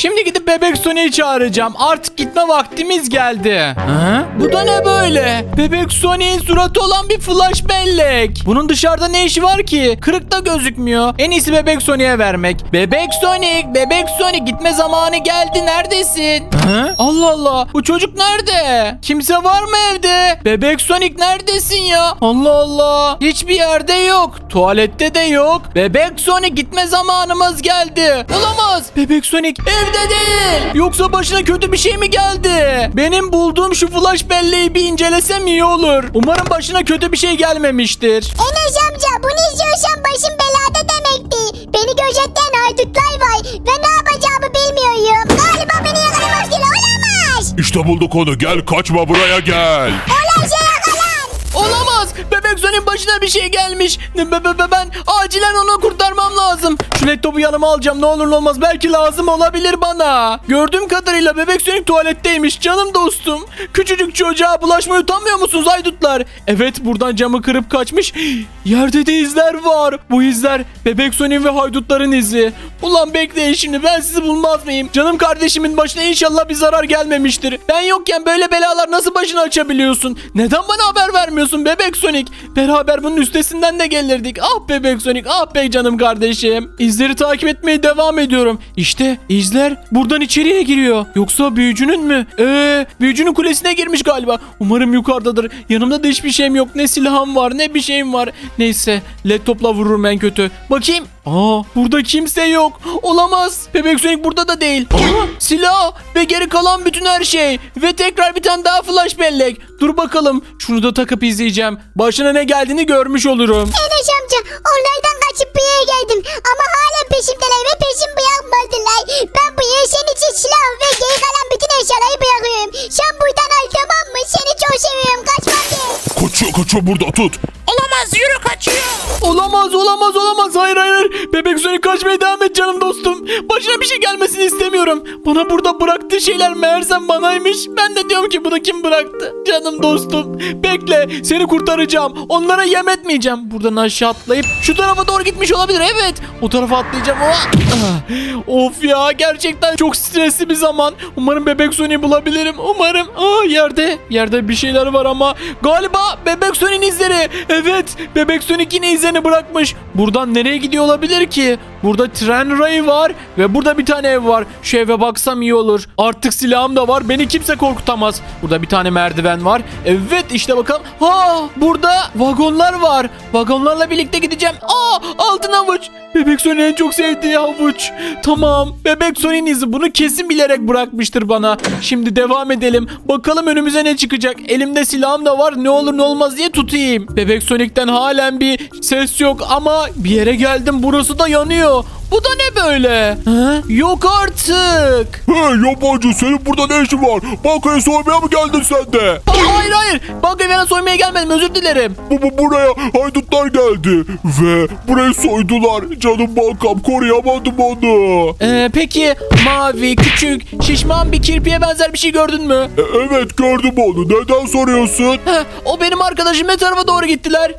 Şimdi gidip bebek Sonic'i çağıracağım. Artık gitme vaktimiz geldi. Ha? Bu da ne böyle? Bebek Sonic'in suratı olan bir flash bellek. Bunun dışarıda ne işi var ki? Kırıkta gözükmüyor. En iyisi bebek Sonic'e vermek. Bebek Sonic, bebek Sonic gitme zamanı geldi. Neredesin? Ha? Allah Allah. Bu çocuk nerede? Kimse var mı evde? Bebek Sonic neredesin ya? Allah Allah. Hiçbir yerde yok. Tuvalette de yok. Bebek Sonic gitme zamanımız geldi. Olamaz. Bebek Sonic evde değil. Yoksa başına kötü bir şey mi geldi? Benim bulduğum şu flash belleği bir incelesem iyi olur. Umarım başına kötü bir şey gelmemiştir. Enes amca bunu izliyorsan başım belada demekti. Beni gözetleyen haydutlar var ve ne yapacağımı bilmiyorum. Galiba beni yakalamak değil olamaz. İşte bulduk onu gel kaçma buraya gel. Olan şey yakalan. Olamaz. Sonic'in başına bir şey gelmiş. Be, be, be- ben acilen onu kurtarmam lazım. Şu laptopu yanıma alacağım. Ne olur ne olmaz. Belki lazım olabilir bana. Gördüğüm kadarıyla Bebek Sonic tuvaletteymiş. Canım dostum. Küçücük çocuğa bulaşmayı utanmıyor musunuz haydutlar? Evet buradan camı kırıp kaçmış. Yerde de izler var. Bu izler Bebek Sonic ve haydutların izi. Ulan bekleyin şimdi ben sizi bulmaz mıyım? Canım kardeşimin başına inşallah bir zarar gelmemiştir. Ben yokken böyle belalar nasıl başını açabiliyorsun? Neden bana haber vermiyorsun Bebek Sonic? Beraber bunun üstesinden de gelirdik. Ah Bebek Sonic ah be canım kardeşim. İzleri takip etmeye devam ediyorum. İşte izler buradan içeriye giriyor. Yoksa büyücünün mü? Eee büyücünün kulesine girmiş galiba. Umarım yukarıdadır. Yanımda da hiçbir şeyim yok. Ne silahım var ne bir şeyim var. Neyse laptopla vururum en kötü. Bakayım. Aa burada kimse yok. Olamaz. Bebek Sonic burada da değil. Aa, silah ve geri kalan bütün her şey. Ve tekrar bir tane daha flash bellek. Dur bakalım. Şunu da takıp izleyeceğim. Başına ne geldiğini görmüş olurum. Enes amca onlardan kaçıp bir yere geldim. Ama hala peşimdeler ve peşim bırakmadılar. Ben bu yere senin için silah ve geri kalan bütün eşyaları bırakıyorum. Sen buradan al tamam mı? Seni çok seviyorum kaçma gel. Kaçıyor kaçıyor burada tut. Olamaz yürü kaçıyor. Olamaz olamaz olamaz hayır hayır. Bebek Sonic kaçmaya devam et canım dostum. Başına bir şey gelmesini istemiyorum. Bana burada bıraktığı şeyler meğersem banaymış. Ben de diyorum ki bunu kim bıraktı? Canım dostum. Bekle seni kurtaracağım. Onlara yem etmeyeceğim. Buradan aşağı atlayıp şu tarafa doğru gitmiş olabilir. Evet o tarafa atlayacağım. Oh. Of ya gerçekten çok stresli bir zaman. Umarım Bebek Sonic'i bulabilirim. Umarım. Ah yerde. Yerde bir şeyler var ama galiba Bebek Sonic'in izleri. Evet Bebek Sonic yine izlerini bırakmış. Buradan nereye gidiyor olabilir ki? Burada tren rayı var ve burada bir tane ev var. Şu eve baksam iyi olur. Artık silahım da var. Beni kimse korkutamaz. Burada bir tane merdiven var. Evet işte bakalım. Ha burada vagonlar var. Vagonlarla birlikte gideceğim. Aa altın havuç. Bebek Sonic'in en çok sevdiği havuç. Tamam. Bebek Sonic'in izi bunu kesin bilerek bırakmıştır bana. Şimdi devam edelim. Bakalım önümüze ne çıkacak. Elimde silahım da var. Ne olur ne olmaz diye tutayım. Bebek Sonic'ten halen bir ses yok ama bir yere geldim. Burası da yanıyor. video Bu da ne böyle? Ha? Yok artık. Hey yabancı senin burada ne işin var? Bankaya soymaya mı geldin sen de? Aa, hayır hayır. Bankayı falan soymaya gelmedim. Özür dilerim. Bu, bu buraya haydutlar geldi ve burayı soydular. Canım bankam koruyamadım onu. Ee, peki mavi, küçük, şişman bir kirpiye benzer bir şey gördün mü? E, evet gördüm onu. Neden soruyorsun? O benim arkadaşım ne tarafa doğru gittiler?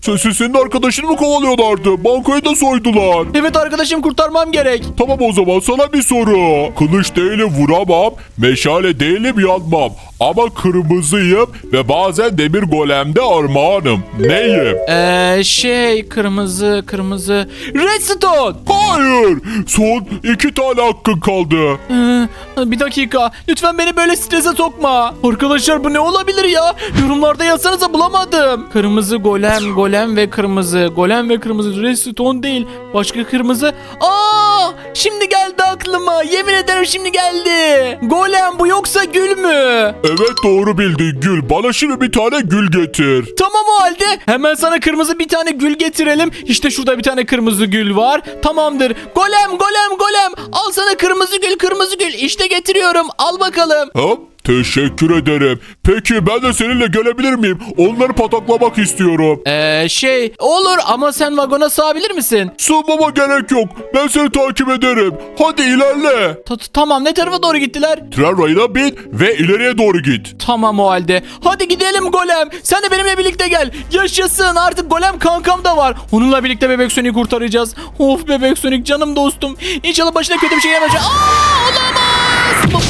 Sen, sen- senin arkadaşını mı kovalıyorlardı? Bankayı da soydular. Evet arkadaşım kurtarmam gerek. Tamam o zaman sana bir soru. Kılıç değilim vuramam, meşale değilim yanmam. Ama kırmızıyım ve bazen demir golemde armağanım. Neyim? Ee, şey kırmızı kırmızı redstone. Hayır. Son iki tane hakkın kaldı. Ee, bir dakika lütfen beni böyle strese sokma. Arkadaşlar bu ne olabilir ya? Yorumlarda yazsanıza bulamadım. Kırmızı golem golem ve kırmızı golem ve kırmızı redstone değil başka kırmızı. Aa şimdi geldi aklıma yemin ederim şimdi geldi. Golem bu yoksa gül mü? Evet doğru bildin Gül. Bana şimdi bir tane gül getir. Tamam o halde hemen sana kırmızı bir tane gül getirelim. İşte şurada bir tane kırmızı gül var. Tamamdır. Golem golem golem. Al sana kırmızı gül kırmızı gül. İşte getiriyorum. Al bakalım. Hop. Teşekkür ederim. Peki ben de seninle gelebilir miyim? Onları pataklamak istiyorum. Ee, şey olur ama sen vagona sığabilir misin? Sığmama gerek yok. Ben seni takip ederim. Hadi ilerle. Ta- tamam ne tarafa doğru gittiler? Tren rayına bin ve ileriye doğru git. Tamam o halde. Hadi gidelim golem. Sen de benimle birlikte gel. Yaşasın artık golem kankam da var. Onunla birlikte bebek Sonic'i kurtaracağız. Of bebek Sonic canım dostum. İnşallah başına kötü bir şey gelmeyecek. Aa, olamaz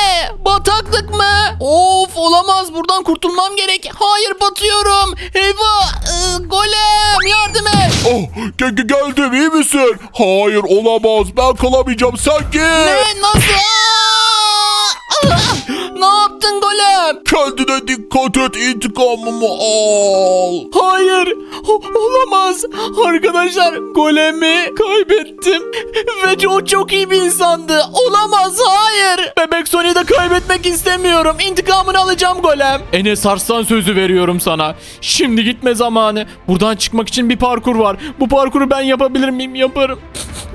ne? Bataklık mı? Of olamaz buradan kurtulmam gerek. Hayır batıyorum. Eyvah. Ee, golem yardım et. Oh, ge- ge- geldim iyi misin? Hayır olamaz ben kalamayacağım sen git. Ne nasıl? Ne yaptın golem? Kendine dikkat et intikamımı al. Hayır o- olamaz. Arkadaşlar golemi kaybettim. Ve o çok iyi bir insandı. Olamaz hayır. Bebek Sony'yi de kaybetmek istemiyorum. İntikamını alacağım golem. Enes Arslan sözü veriyorum sana. Şimdi gitme zamanı. Buradan çıkmak için bir parkur var. Bu parkuru ben yapabilir miyim? Yaparım.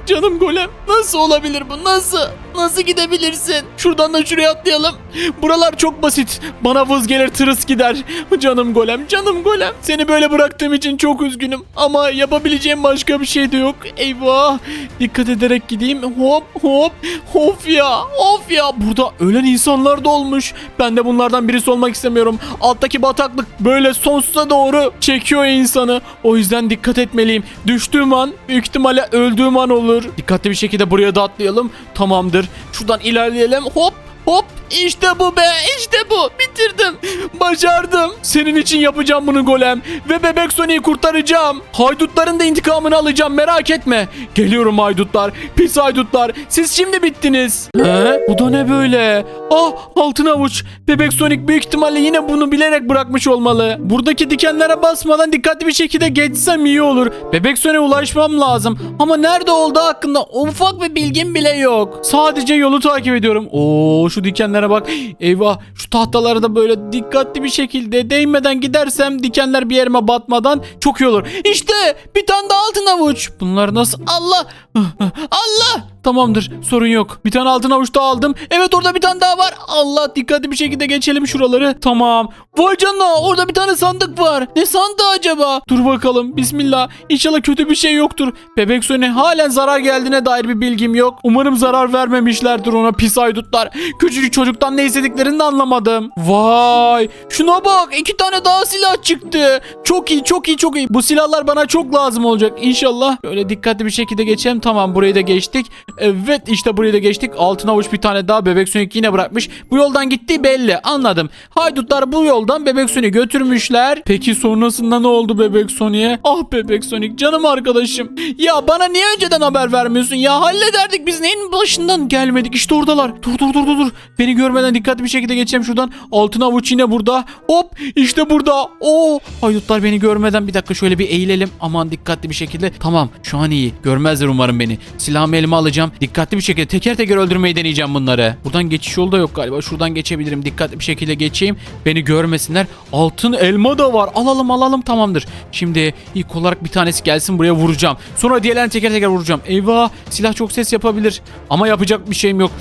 Canım golem nasıl olabilir bu nasıl? Nasıl gidebilirsin? Şuradan da şuraya atlayalım. Buralar çok basit. Bana vız gelir tırıs gider. Canım golem canım golem. Seni böyle bıraktığım için çok üzgünüm. Ama yapabileceğim başka bir şey de yok. Eyvah. Dikkat ederek gideyim. Hop hop. Of ya of ya. Burada ölen insanlar da olmuş. Ben de bunlardan birisi olmak istemiyorum. Alttaki bataklık böyle sonsuza doğru çekiyor insanı. O yüzden dikkat etmeliyim. Düştüğüm an büyük ihtimalle öldüğüm an olur. Dikkatli bir şekilde buraya da atlayalım. Tamamdır. Şuradan ilerleyelim. Hop hop. İşte bu be işte bu. Bitirdim. Başardım. Senin için yapacağım bunu golem. Ve bebek Sony'yi kurtaracağım. Haydutların da intikamını alacağım merak etme. Geliyorum haydutlar. Pis haydutlar. Siz şimdi bittiniz. He? Bu da ne böyle? Ah altın avuç. Bebek Sonic büyük ihtimalle yine bunu bilerek bırakmış olmalı. Buradaki dikenlere basmadan dikkatli bir şekilde geçsem iyi olur. Bebek Sonic'e ulaşmam lazım. Ama nerede olduğu hakkında ufak bir bilgim bile yok. Sadece yolu takip ediyorum. Oo şu dikenlere bak. Eyvah şu tahtalara da böyle dikkatli bir şekilde değmeden gidersem dikenler bir yerime batmadan çok iyi olur. İşte bir tane daha altın avuç. Bunlar nasıl? Allah! Allah! Tamamdır sorun yok. Bir tane altın avuç daha aldım. Evet orada bir tane daha var. Allah dikkatli bir şekilde geçelim şuraları. Tamam. Vay canına orada bir tane sandık var. Ne sandığı acaba? Dur bakalım. Bismillah. İnşallah kötü bir şey yoktur. Bebek Sony halen zarar geldiğine dair bir bilgim yok. Umarım zarar vermemişlerdir ona pis haydutlar. Küçücük çocuktan ne istediklerini de anlamadım. Vay. Şuna bak. iki tane daha silah çıktı. Çok iyi çok iyi çok iyi. Bu silahlar bana çok lazım olacak. İnşallah. Böyle dikkatli bir şekilde geçelim. Tamam burayı da geçtik. Evet işte burayı da geçtik. Altın avuç bir tane daha bebek Sonic yine bırakmış. Bu yoldan gittiği belli. Anladım. Haydutlar bu yoldan bebek Sonic'i götürmüşler. Peki sonrasında ne oldu bebek Sonic'e? Ah bebek Sonic canım arkadaşım. Ya bana niye önceden haber vermiyorsun ya? Hallederdik biz neyin başından gelmedik. İşte oradalar. Dur dur dur dur dur. Beni görmeden dikkatli bir şekilde geçeceğim şuradan. Altın avuç yine burada. Hop işte burada. Oo haydutlar beni görmeden bir dakika şöyle bir eğilelim. Aman dikkatli bir şekilde. Tamam şu an iyi. Görmezler umarım beni. Silahımı elime alacağım. Dikkatli bir şekilde teker teker öldürmeyi deneyeceğim bunları. Buradan geçiş yolu da yok galiba. Şuradan geçebilirim. Dikkatli bir şekilde geçeyim. Beni görmesinler. Altın elma da var. Alalım alalım tamamdır. Şimdi ilk olarak bir tanesi gelsin buraya vuracağım. Sonra diğerlerini teker teker vuracağım. Eyvah silah çok ses yapabilir. Ama yapacak bir şeyim yok.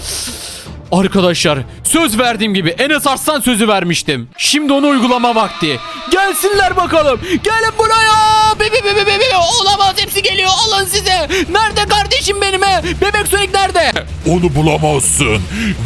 Arkadaşlar söz verdiğim gibi Enes Arslan sözü vermiştim. Şimdi onu uygulama vakti. Gelsinler bakalım. Gelin buraya. Bebe bebe bebe. Olamaz hepsi geliyor. Alın size. Nerede kardeşim benim he? Bebek Sonic nerede? Onu bulamazsın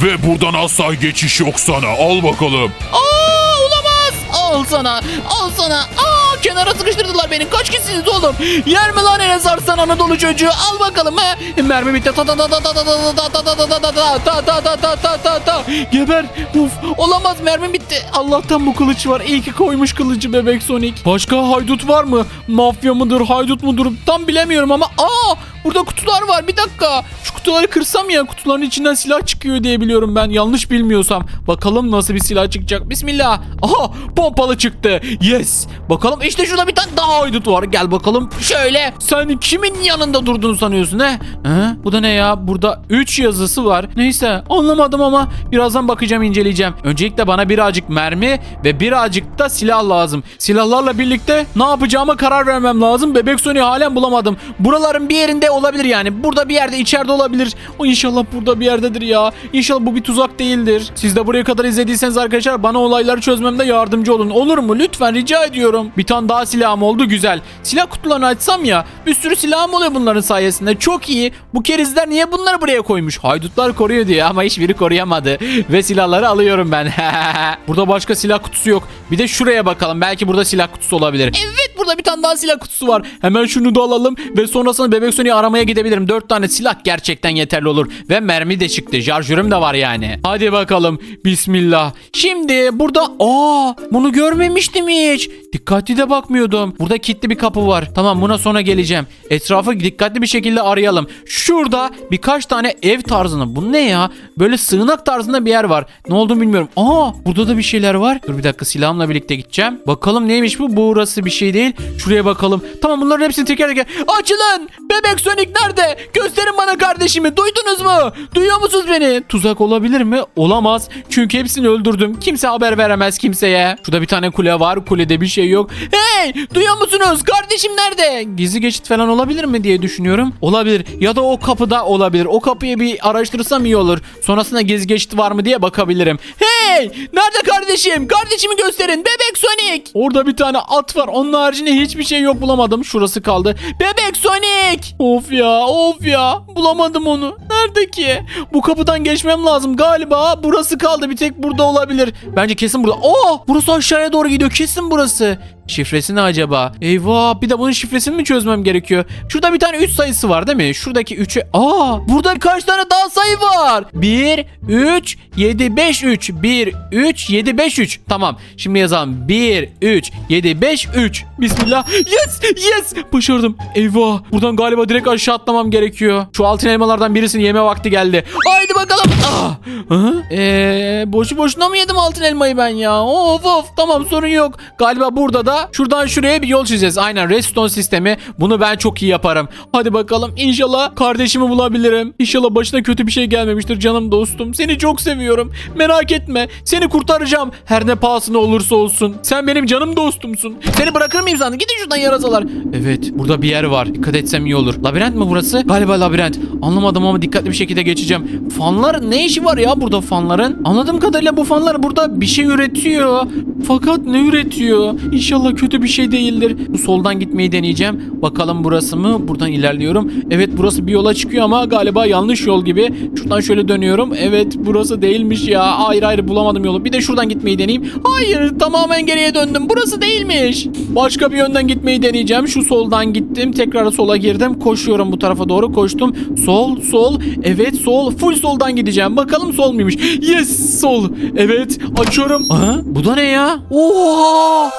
ve buradan asla geçiş yok sana al bakalım. Aa olamaz. Al sana. Al sana. Aa kenara sıkıştırdılar beni. Kaç kişisiniz oğlum? Yer mi lan Enes Arslan Anadolu çocuğu? Al bakalım he. Mermi bitti. Ta ta ta ta ta ta ta ta ta ta ta ta ta ta ta ta ta ta ta ta Geber. Uf. Olamaz mermi bitti. Allah'tan bu kılıç var. İyi ki koymuş kılıcı bebek Sonic. Başka haydut var mı? Mafya mıdır? Haydut mudur? Tam bilemiyorum ama. Aa burada kutular var. Bir dakika. Şu kutuları kırsam ya kutuların içinden silah çıkıyor diye biliyorum ben. Yanlış bilmiyorsam. Bakalım nasıl bir silah çıkacak. Bismillah. Aha pompalı çıktı. Yes. Bakalım işte şurada bir tane daha haydut var. Gel bakalım. Şöyle. Sen kimin yanında durduğunu sanıyorsun he? he? Bu da ne ya? Burada 3 yazısı var. Neyse anlamadım ama birazdan bakacağım inceleyeceğim. Öncelikle bana birazcık mermi ve birazcık da silah lazım. Silahlarla birlikte ne yapacağıma karar vermem lazım. Bebek Sony'i halen bulamadım. Buraların bir yerinde olabilir yani. Burada bir yerde içeride olabilir. O inşallah burada bir yerdedir ya. İnşallah bu bir tuzak değildir. Siz de buraya kadar izlediyseniz arkadaşlar bana olayları çözmemde yardımcı olun. Olur mu? Lütfen rica ediyorum. Bir tane daha silahım oldu güzel. Silah kutularını açsam ya bir sürü silahım oluyor bunların sayesinde. Çok iyi. Bu kerizler niye bunları buraya koymuş? Haydutlar koruyor diye ama hiçbiri koruyamadı. Ve silahları alıyorum ben. burada başka silah kutusu yok. Bir de şuraya bakalım. Belki burada silah kutusu olabilir. Evet burada bir tane daha silah kutusu var. Hemen şunu da alalım ve sonrasında bebek Sony'i aramaya gidebilirim. Dört tane silah gerçekten yeterli olur. Ve mermi de çıktı. Şarjörüm de var yani. Hadi bakalım. Bismillah. Şimdi burada... Aa bunu görmemiştim hiç. Dikkatli de bakmıyordum. Burada kilitli bir kapı var. Tamam buna sonra geleceğim. Etrafı dikkatli bir şekilde arayalım. Şurada birkaç tane ev tarzında. Bu ne ya? Böyle sığınak tarzında bir yer var. Ne olduğunu bilmiyorum. Aa burada da bir şeyler var. Dur bir dakika silahımla birlikte gideceğim. Bakalım neymiş bu? Burası bir şey değil. Şuraya bakalım. Tamam bunların hepsini teker teker. Açılın! Bebek Sonic nerede? Gösterin bana kardeşimi. Duydunuz mu? Duyuyor musunuz beni? Tuzak olabilir mi? Olamaz. Çünkü hepsini öldürdüm. Kimse haber veremez kimseye. Şurada bir tane kule var. Kulede bir şey yok. Hey! Duyuyor musunuz? Kardeşim nerede? Gizli geçit falan olabilir mi diye düşünüyorum. Olabilir. Ya da o kapıda olabilir. O kapıyı bir araştırsam iyi olur. Sonrasında gizli geçit var mı diye bakabilirim. Hey! Nerede kardeşim? Kardeşimi gösterin. Bebek Sonic. Orada bir tane at var. Onun haricinde hiçbir şey yok bulamadım. Şurası kaldı. Bebek Sonic. Of ya of ya. Bulamadım onu. Nerede ki? Bu kapıdan geçmem lazım. Galiba burası kaldı. Bir tek burada olabilir. Bence kesin burada. Oh! Burası aşağıya doğru gidiyor. Kesin burası. Şifresi ne acaba? Eyvah bir de bunun şifresini mi çözmem gerekiyor? Şurada bir tane 3 sayısı var değil mi? Şuradaki 3'ü... Aa burada kaç tane daha sayı var? 1, 3, 7, 5, 3. 1, 3, 7, 5, 3. Tamam şimdi yazalım. 1, 3, 7, 5, 3. Bismillah. Yes yes. Başardım. Eyvah. Buradan galiba direkt aşağı atlamam gerekiyor. Şu altın elmalardan birisini yeme vakti geldi. Haydi bakalım. Ah. Hı? Ee, boşu boşuna mı yedim altın elmayı ben ya? Of of tamam sorun yok. Galiba burada da şuradan şuraya bir yol çizeceğiz. Aynen redstone sistemi. Bunu ben çok iyi yaparım. Hadi bakalım inşallah kardeşimi bulabilirim. İnşallah başına kötü bir şey gelmemiştir canım dostum. Seni çok seviyorum. Merak etme. Seni kurtaracağım. Her ne pahasına olursa olsun. Sen benim canım dostumsun. Seni bırakır mıyım sandın? Gidin şuradan yarasalar. Evet burada bir yer var. Dikkat etsem iyi olur. Labirent mi burası? Galiba labirent. Anlamadım ama dikkatli bir şekilde geçeceğim. Fanlar ne işi var ya burada fanların? Anladığım kadarıyla bu fanlar burada bir şey üretiyor. Fakat ne üretiyor? İnşallah kötü bir şey değildir. Bu soldan gitmeyi deneyeceğim. Bakalım burası mı? Buradan ilerliyorum. Evet burası bir yola çıkıyor ama galiba yanlış yol gibi. Şuradan şöyle dönüyorum. Evet burası değilmiş ya. Hayır hayır bulamadım yolu. Bir de şuradan gitmeyi deneyeyim. Hayır tamamen geriye döndüm. Burası değilmiş. Başka bir yönden gitmeyi deneyeceğim. Şu soldan gittim. Tekrar sola girdim. Koşuyorum bu tarafa doğru koştum. Sol sol. Evet sol. Full soldan gideceğim. Bakalım sol muymuş? Yes sol. Evet açıyorum. Aha, bu da ne ya? Oha!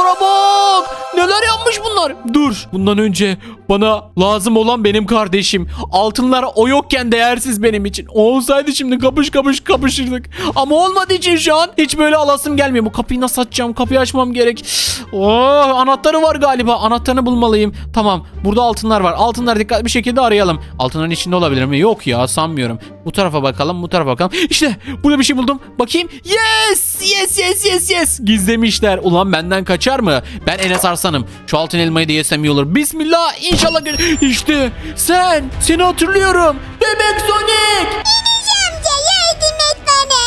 Haydutlara bak! Neler yapmış bunlar? Dur. Bundan önce bana lazım olan benim kardeşim. Altınlar o yokken değersiz benim için. O olsaydı şimdi kapış kapış kapışırdık. Ama olmadığı için şu an hiç böyle alasım gelmiyor. Bu kapıyı nasıl açacağım? Kapıyı açmam gerek. Oh, anahtarı var galiba. Anahtarını bulmalıyım. Tamam. Burada altınlar var. Altınları dikkatli bir şekilde arayalım. Altınların içinde olabilir mi? Yok ya sanmıyorum. Bu tarafa bakalım. Bu tarafa bakalım. İşte burada bir şey buldum. Bakayım. Yes! Yes yes yes yes. Gizlemişler. Ulan benden kaçar mı? Ben Enes Arslan'ım. Şu altın elmayı da yesem iyi olur. Bismillah. Gel- İşte sen. Seni hatırlıyorum. Bebek Sonic. Amca yardım et bana.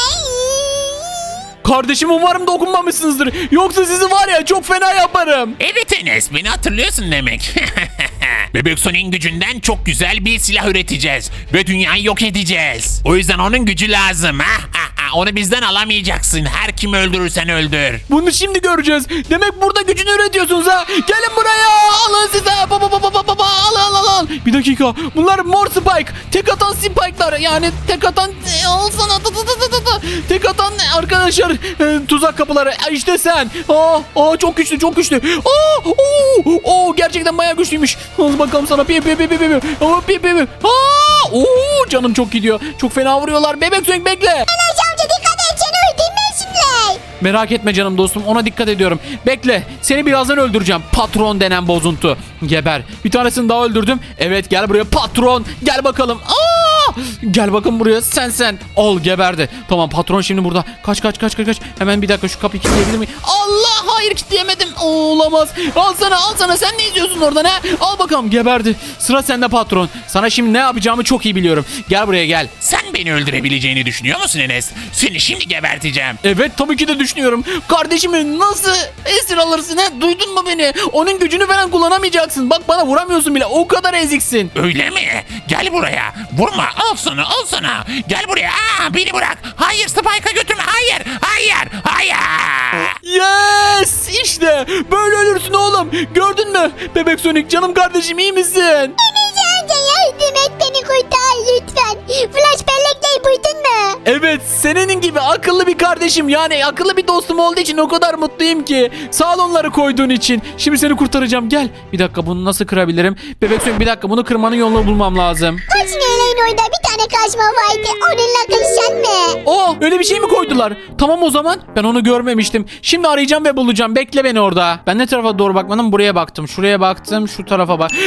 Kardeşim umarım dokunmamışsınızdır. Yoksa sizi var ya çok fena yaparım. Evet Enes beni hatırlıyorsun demek. Bebek Sonic'in gücünden çok güzel bir silah üreteceğiz. Ve dünyayı yok edeceğiz. O yüzden onun gücü lazım. Ha? Onu bizden alamayacaksın. Her kimi öldürürsen öldür. Bunu şimdi göreceğiz. Demek burada gücünü üretiyorsunuz ha. Gelin buraya. Alın size. Ba, ba, ba, ba, ba, ba. Al al al al. Bir dakika. Bunlar mor spike. Tek atan spike'lar. Yani tek atan e, al sana. Tı, tı, tı, tı, tı. Tek atan arkadaşlar e, tuzak kapıları. E, İşte sen. Aa, aa çok güçlü çok güçlü. Aa, oo, oo, gerçekten bayağı güçlüymüş. Al bakalım sana. Pi pi pi pi pi. Aa, pi pi pi. Aa, oo, canım çok gidiyor. Çok fena vuruyorlar. Bebek Sonic bekle. Enes Merak etme canım dostum ona dikkat ediyorum. Bekle seni birazdan öldüreceğim. Patron denen bozuntu. Geber. Bir tanesini daha öldürdüm. Evet gel buraya patron. Gel bakalım. Aa! Gel bakın buraya sen sen. Ol geberdi. Tamam patron şimdi burada. Kaç kaç kaç kaç kaç. Hemen bir dakika şu kapıyı kilitleyebilir miyim? Allah hayır kilitleyemedim. Olamaz. Al sana al sana sen ne izliyorsun oradan ha? Al bakalım geberdi. Sıra sende patron. Sana şimdi ne yapacağımı çok iyi biliyorum. Gel buraya gel. Sen beni öldürebileceğini düşünüyor musun Enes? Seni şimdi geberteceğim. Evet tabii ki de düşünüyorum. Kardeşimi nasıl esir alırsın ha? Duydun mu beni? Onun gücünü falan kullanamayacaksın. Bak bana vuramıyorsun bile. O kadar eziksin. Öyle mi? Gel buraya. Vurma. Al sana. Al sana. Gel buraya. Aa, beni bırak. Hayır Spike'a götürme. Hayır. Hayır. Hayır. Yes! İşte böyle ölürsün oğlum. Gördün mü? Bebek Sonic canım kardeşim iyi misin? Enes amca yardım et beni kurtar lütfen. Flash bellekleri buldun mu? Evet senin gibi akıllı bir kardeşim yani akıllı bir dostum olduğu için o kadar mutluyum ki. Sağ ol onları koyduğun için. Şimdi seni kurtaracağım gel. Bir dakika bunu nasıl kırabilirim? Bebek Sonic bir dakika bunu kırmanın yolunu bulmam lazım. Kaç neyleyin orada bir tane kaçma vardı. Onunla kırışan mı? Oh öyle bir şey mi koydular? Tamam o zaman ben onu görmemiştim. Şimdi arayacağım ve bulacağım. Bekle beni orada. Ben ne tarafa doğru bakmadım? Buraya baktım. Şuraya baktım. Şu tarafa bak.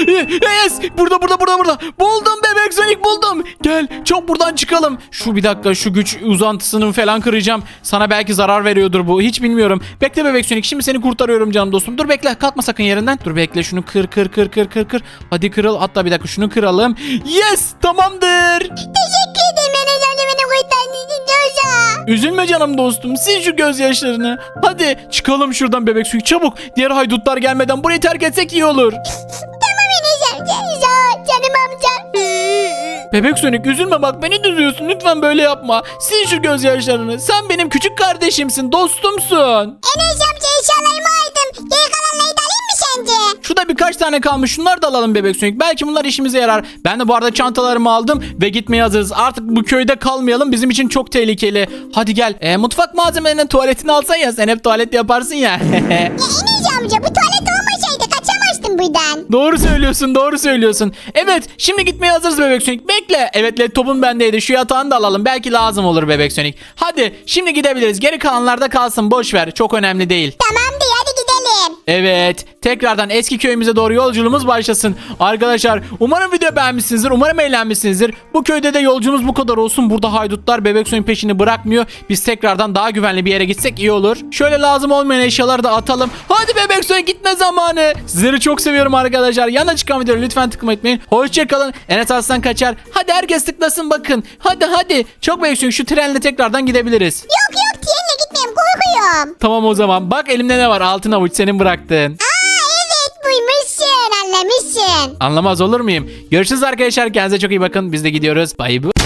Yes! Burada burada burada burada. Buldum bebek Sonic buldum. Gel çok buradan çıkalım. Şu bir dakika şu güç uzantısını falan kıracağım. Sana belki zarar veriyordur bu. Hiç bilmiyorum. Bekle bebek Sonic. Şimdi seni kurtarıyorum canım dostum. Dur bekle. Kalkma sakın yerinden. Dur bekle şunu kır kır kır kır kır kır. Hadi kırıl. Hatta bir dakika şunu kıralım. Yes! Tamamdır. Teşekkür ederim Enes amca beni kurtardın. Yoza. Üzülme canım dostum. Sil şu gözyaşlarını. Hadi çıkalım şuradan bebek suyu çabuk. Diğer haydutlar gelmeden burayı terk etsek iyi olur. Tamam Enes amca. Yoza. Canım amca. Bebek Sönük üzülme bak beni düzüyorsun. Lütfen böyle yapma. Sil şu gözyaşlarını. Sen benim küçük kardeşimsin. Dostumsun. Enes amca eşyalarımı aldım. Geri kalanları da alayım mı sence? Şurada birkaç tane kalmış. Şunları da alalım bebek Sönük. Belki bunlar işimize yarar. Ben de bu arada çantalarımı aldım ve gitmeye hazırız. Artık bu köyde kalmayalım. Bizim için çok tehlikeli. Hadi gel. E, mutfak malzemelerinin tuvaletini alsan ya. Sen hep tuvalet yaparsın ya. Ya Enes amca bu tuvalet olmasaydı kaçamazdım buradan. Doğru söylüyorsun doğru söylüyorsun. Evet şimdi gitmeye hazırız bebek Sonic. Bekle. Evet laptopun bendeydi. Şu yatağını da alalım. Belki lazım olur bebek Sonic. Hadi şimdi gidebiliriz. Geri kalanlar da kalsın. Boş ver. Çok önemli değil. Tamamdır. Evet. Tekrardan eski köyümüze doğru yolculuğumuz başlasın. Arkadaşlar umarım video beğenmişsinizdir. Umarım eğlenmişsinizdir. Bu köyde de yolcumuz bu kadar olsun. Burada haydutlar bebek suyun peşini bırakmıyor. Biz tekrardan daha güvenli bir yere gitsek iyi olur. Şöyle lazım olmayan eşyaları da atalım. Hadi bebek suya gitme zamanı. Sizleri çok seviyorum arkadaşlar. Yana çıkan videoları lütfen tıklamayı unutmayın. Hoşçakalın. Enes Aslan kaçar. Hadi herkes tıklasın bakın. Hadi hadi. Çok bebek suyu şu trenle tekrardan gidebiliriz. Yok yok trenle korkuyorum. Tamam o zaman. Bak elimde ne var? Altın avuç senin bıraktığın. Aa evet buymuşsun anlamışsın. Anlamaz olur muyum? Görüşürüz arkadaşlar. Kendinize çok iyi bakın. Biz de gidiyoruz. Bye bye.